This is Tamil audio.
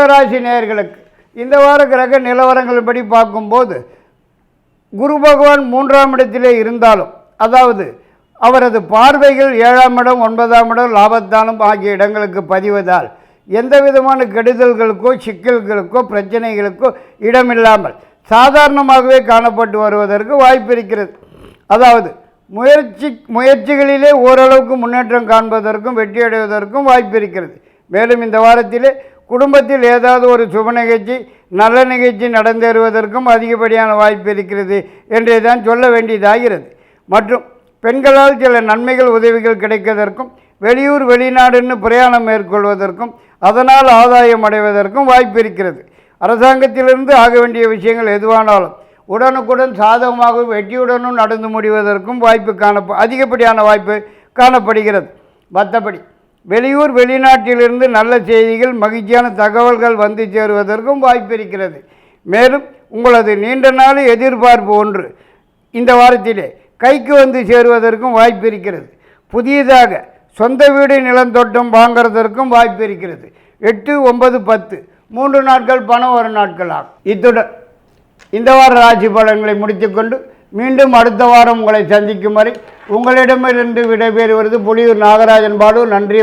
மீனராசி நேயர்களுக்கு இந்த வார கிரக நிலவரங்களின்படி பார்க்கும்போது குரு பகவான் மூன்றாம் இடத்திலே இருந்தாலும் அதாவது அவரது பார்வைகள் ஏழாம் இடம் ஒன்பதாம் இடம் லாபத்தானம் ஆகிய இடங்களுக்கு பதிவதால் எந்த விதமான கெடுதல்களுக்கோ சிக்கல்களுக்கோ பிரச்சனைகளுக்கோ இடமில்லாமல் சாதாரணமாகவே காணப்பட்டு வருவதற்கு வாய்ப்பு இருக்கிறது. அதாவது முயற்சி முயற்சிகளிலே ஓரளவுக்கு முன்னேற்றம் காண்பதற்கும் வெற்றியடைவதற்கும் வாய்ப்பு இருக்கிறது. மேலும் இந்த வாரத்திலே குடும்பத்தில் ஏதாவது ஒரு சுப நிகழ்ச்சி நல்ல நிகழ்ச்சி நடந்தேறுவதற்கும் அதிகப்படியான வாய்ப்பு இருக்கிறது என்றே தான் சொல்ல வேண்டியதாகிறது. மற்றும் பெண்களால் சில நன்மைகள் உதவிகள் கிடைப்பதற்கும் வெளியூர் வெளிநாடுன்னு பிரயாணம் மேற்கொள்வதற்கும் அதனால் ஆதாயம் அடைவதற்கும் வாய்ப்பு இருக்கிறது. அரசாங்கத்திலிருந்து ஆக வேண்டிய விஷயங்கள் எதுவானாலும் உடனுக்குடன் சாதகமாகவும் வெற்றியுடனும் நடந்து முடிவதற்கும் வாய்ப்பு காணப்ப அதிகப்படியான வாய்ப்பு காணப்படுகிறது. மற்றபடி வெளியூர் வெளிநாட்டிலிருந்து நல்ல செய்திகள் மகிழ்ச்சியான தகவல்கள் வந்து சேருவதற்கும் வாய்ப்பு இருக்கிறது. மேலும் உங்களது நீண்ட நாள் எதிர்பார்ப்பு ஒன்று இந்த வாரத்திலே கைக்கு வந்து சேருவதற்கும் வாய்ப்பு இருக்கிறது. புதியதாக சொந்த வீடு நிலம் தோட்டம் வாங்குறதற்கும் வாய்ப்பு இருக்கிறது. எட்டு ஒன்பது பத்து மூன்று நாட்கள் பணம் ஒரு நாட்கள் ஆகும். இத்துடன் இந்த வார ராசி பலன்களை முடித்துக்கொண்டு மீண்டும் அடுத்த வாரம் உங்களை சந்திக்கும் வரை உங்களிடமிருந்து விடைபெறுவது புலியூர் நாகராஜன் பாலு. நன்றி